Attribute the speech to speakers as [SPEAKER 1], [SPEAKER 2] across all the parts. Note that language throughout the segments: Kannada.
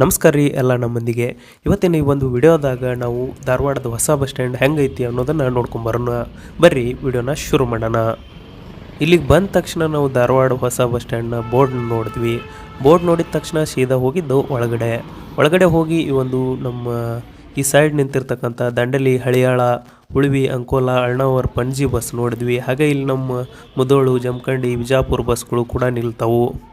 [SPEAKER 1] ನಮಸ್ಕಾರ ರೀ ಎಲ್ಲ ನಮ್ಮಂದಿಗೆ. ಇವತ್ತಿನ ಈ ಒಂದು ವಿಡಿಯೋದಾಗ ನಾವು ಧಾರವಾಡದ ಹೊಸ ಬಸ್ ಸ್ಟ್ಯಾಂಡ್ ಹೆಂಗೈತಿ ಅನ್ನೋದನ್ನು ನೋಡ್ಕೊಂಬರೋಣ. ಬರ್ರಿ ವಿಡಿಯೋನ ಶುರು ಮಾಡೋಣ. ಇಲ್ಲಿಗೆ ಬಂದ ತಕ್ಷಣ ನಾವು ಧಾರವಾಡ ಹೊಸ ಬಸ್ ಸ್ಟ್ಯಾಂಡ್ನ ಬೋರ್ಡ್ ನೋಡಿದ್ವಿ. ಬೋರ್ಡ್ ನೋಡಿದ ತಕ್ಷಣ ಸೀದಾ ಹೋಗಿದ್ದು ಒಳಗಡೆ. ಒಳಗಡೆ ಹೋಗಿ ಈ ಒಂದು ನಮ್ಮ ಈ ಸೈಡ್ ನಿಂತಿರ್ತಕ್ಕಂಥ ದಂಡಲಿ, ಹಳಿಯಾಳ, ಉಳಿವಿ, ಅಂಕೋಲ, ಅಳ್ನಾವರ್ ಪಣಜಿ ಬಸ್ ನೋಡಿದ್ವಿ. ಹಾಗೆ ಇಲ್ಲಿ ನಮ್ಮ ಮುದೋಳು, ಜಮಖಂಡಿ ವಿಜಾಪುರ ಬಸ್ಗಳು ಕೂಡ ನಿಲ್ತಾವು.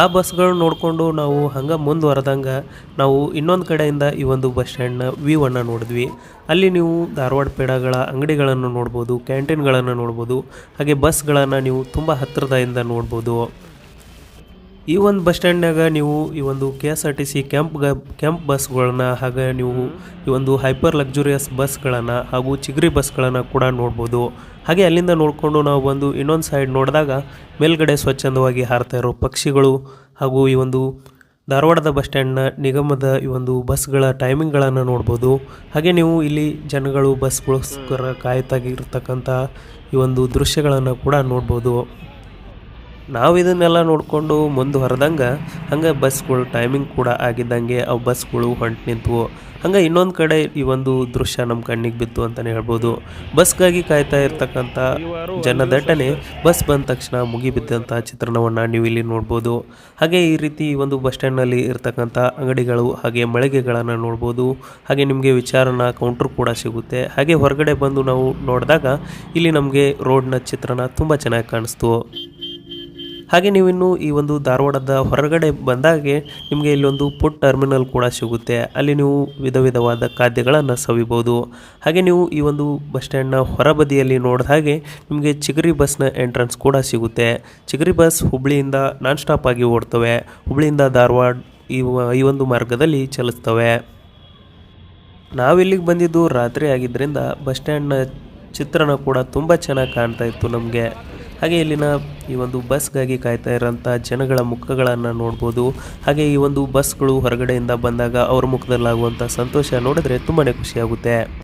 [SPEAKER 1] ಆ ಬಸ್ಗಳು ನೋಡಿಕೊಂಡು ನಾವು ಹಂಗೆ ಮುಂದುವರೆದಂಗೆ ನಾವು ಇನ್ನೊಂದು ಕಡೆಯಿಂದ ಈ ಒಂದು ಬಸ್ ಸ್ಟ್ಯಾಂಡ್ನ ವ್ಯೂವನ್ನು ನೋಡಿದ್ವಿ. ಅಲ್ಲಿ ನೀವು ಧಾರವಾಡ ಪೇಡಗಳ ಅಂಗಡಿಗಳನ್ನು ನೋಡ್ಬೋದು, ಕ್ಯಾಂಟೀನ್ಗಳನ್ನು ನೋಡ್ಬೋದು, ಹಾಗೆ ಬಸ್ಗಳನ್ನು ನೀವು ತುಂಬ ಹತ್ತಿರದಿಂದ ನೋಡ್ಬೋದು. ಈ ಒಂದು ಬಸ್ ಸ್ಟ್ಯಾಂಡ್ನಾಗ ನೀವು ಈ ಒಂದು K S R T C camp camp ಬಸ್ಗಳನ್ನ ಹಾಗೆ ನೀವು ಈ ಒಂದು ಹೈಪರ್ ಲಕ್ಸುರಿಯಸ್ ಬಸ್ಗಳನ್ನು ಹಾಗೂ ಚಿಗರಿ ಬಸ್ಗಳನ್ನು ಕೂಡ ನೋಡ್ಬೋದು. ಹಾಗೆ ಅಲ್ಲಿಂದ ನೋಡಿಕೊಂಡು ನಾವು ಬಂದು ಇನ್ನೊಂದು ಸೈಡ್ ನೋಡಿದಾಗ ಮೇಲ್ಗಡೆ ಸ್ವಚ್ಛಂದವಾಗಿ ಹಾರ್ತಾ ಇರೋ ಪಕ್ಷಿಗಳು ಹಾಗೂ ಈ ಒಂದು ಧಾರವಾಡದ ಬಸ್ ಸ್ಟ್ಯಾಂಡ್ನ ನಿಗಮದ ಈ ಒಂದು ಬಸ್ಗಳ ಟೈಮಿಂಗ್ಗಳನ್ನು ನೋಡ್ಬೋದು. ಹಾಗೆ ನೀವು ಇಲ್ಲಿ ಜನಗಳು ಬಸ್ಗೋಸ್ಕರ ಕಾಯ್ತಾಗಿರ್ತಕ್ಕಂಥ ಈ ಒಂದು ದೃಶ್ಯಗಳನ್ನು ಕೂಡ ನೋಡ್ಬೋದು. ನಾವು ಇದನ್ನೆಲ್ಲ ನೋಡಿಕೊಂಡು ಮುಂದುವರೆದಂಗೆ ಹಂಗೆ ಬಸ್ಗಳು ಟೈಮಿಂಗ್ ಕೂಡ ಆಗಿದ್ದಂಗೆ ಆ ಬಸ್ಗಳು ಹೊಂಟು ನಿಂತವು. ಹಂಗೆ ಇನ್ನೊಂದು ಕಡೆ ಈ ಒಂದು ದೃಶ್ಯ ನಮ್ಮ ಕಣ್ಣಿಗೆ ಬಿತ್ತು ಅಂತಲೇ ಹೇಳ್ಬೋದು. ಬಸ್ಗಾಗಿ ಕಾಯ್ತಾ ಇರ್ತಕ್ಕಂಥ ಜನದಟ್ಟಣೆ ಬಸ್ ಬಂದ ತಕ್ಷಣ ಮುಗಿಬಿದ್ದಂಥ ಚಿತ್ರಣವನ್ನು ನೀವು ಇಲ್ಲಿ ನೋಡ್ಬೋದು. ಹಾಗೆ ಈ ರೀತಿ ಒಂದು ಬಸ್ ಸ್ಟ್ಯಾಂಡ್ನಲ್ಲಿ ಇರ್ತಕ್ಕಂಥ ಅಂಗಡಿಗಳು ಹಾಗೆ ಮಳಿಗೆಗಳನ್ನು ನೋಡ್ಬೋದು. ಹಾಗೆ ನಿಮಗೆ ವಿಚಾರನ ಕೌಂಟ್ರ್ ಕೂಡ ಸಿಗುತ್ತೆ. ಹಾಗೆ ಹೊರಗಡೆ ಬಂದು ನಾವು ನೋಡಿದಾಗ ಇಲ್ಲಿ ನಮಗೆ ರೋಡ್ನ ಚಿತ್ರಣ ತುಂಬ ಚೆನ್ನಾಗಿ ಕಾಣಿಸ್ತು. ಹಾಗೆ ನೀವಿನ್ನು ಈ ಒಂದು ಧಾರವಾಡದ ಹೊರಗಡೆ ಬಂದಾಗೆ ನಿಮಗೆ ಇಲ್ಲೊಂದು ಫುಡ್ ಟರ್ಮಿನಲ್ ಕೂಡ ಸಿಗುತ್ತೆ. ಅಲ್ಲಿ ನೀವು ವಿಧ ವಿಧವಾದ ಖಾದ್ಯಗಳನ್ನು ಸವಿಬೋದು. ಹಾಗೆ ನೀವು ಈ ಒಂದು ಬಸ್ ಸ್ಟ್ಯಾಂಡ್ನ ಹೊರಬದಿಯಲ್ಲಿ ನೋಡಿದ ಹಾಗೆ ನಿಮಗೆ ಚಿಗರಿ ಬಸ್ನ ಎಂಟ್ರೆನ್ಸ್ ಕೂಡ ಸಿಗುತ್ತೆ. ಚಿಗರಿ ಬಸ್ ಹುಬ್ಳಿಯಿಂದ ನಾನ್ ಸ್ಟಾಪ್ ಆಗಿ ಓಡ್ತವೆ. ಹುಬ್ಳಿಯಿಂದ ಧಾರವಾಡ ಈ ಒಂದು ಮಾರ್ಗದಲ್ಲಿ ಚಲಿಸ್ತವೆ. ನಾವಿಲ್ಲಿಗೆ ಬಂದಿದ್ದು ರಾತ್ರಿ ಆಗಿದ್ದರಿಂದ ಬಸ್ ಸ್ಟ್ಯಾಂಡ್ನ ಚಿತ್ರಣ ಕೂಡ ತುಂಬ ಚೆನ್ನಾಗಿ ಕಾಣ್ತಾ ಇತ್ತು ನಮಗೆ. ಹಾಗೆ ಇಲ್ಲಿನ ಈ ಒಂದು ಬಸ್ಗಾಗಿ ಕಾಯ್ತಾ ಇರೋಂಥ ಜನಗಳ ಮುಖಗಳನ್ನು ನೋಡ್ಬೋದು. ಹಾಗೆ ಈ ಒಂದು ಬಸ್ಗಳು ಹೊರಗಡೆಯಿಂದ ಬಂದಾಗ ಅವ್ರ ಮುಖದಲ್ಲಾಗುವಂಥ ಸಂತೋಷ ನೋಡಿದ್ರೆ ತುಂಬಾ ಖುಷಿಯಾಗುತ್ತೆ.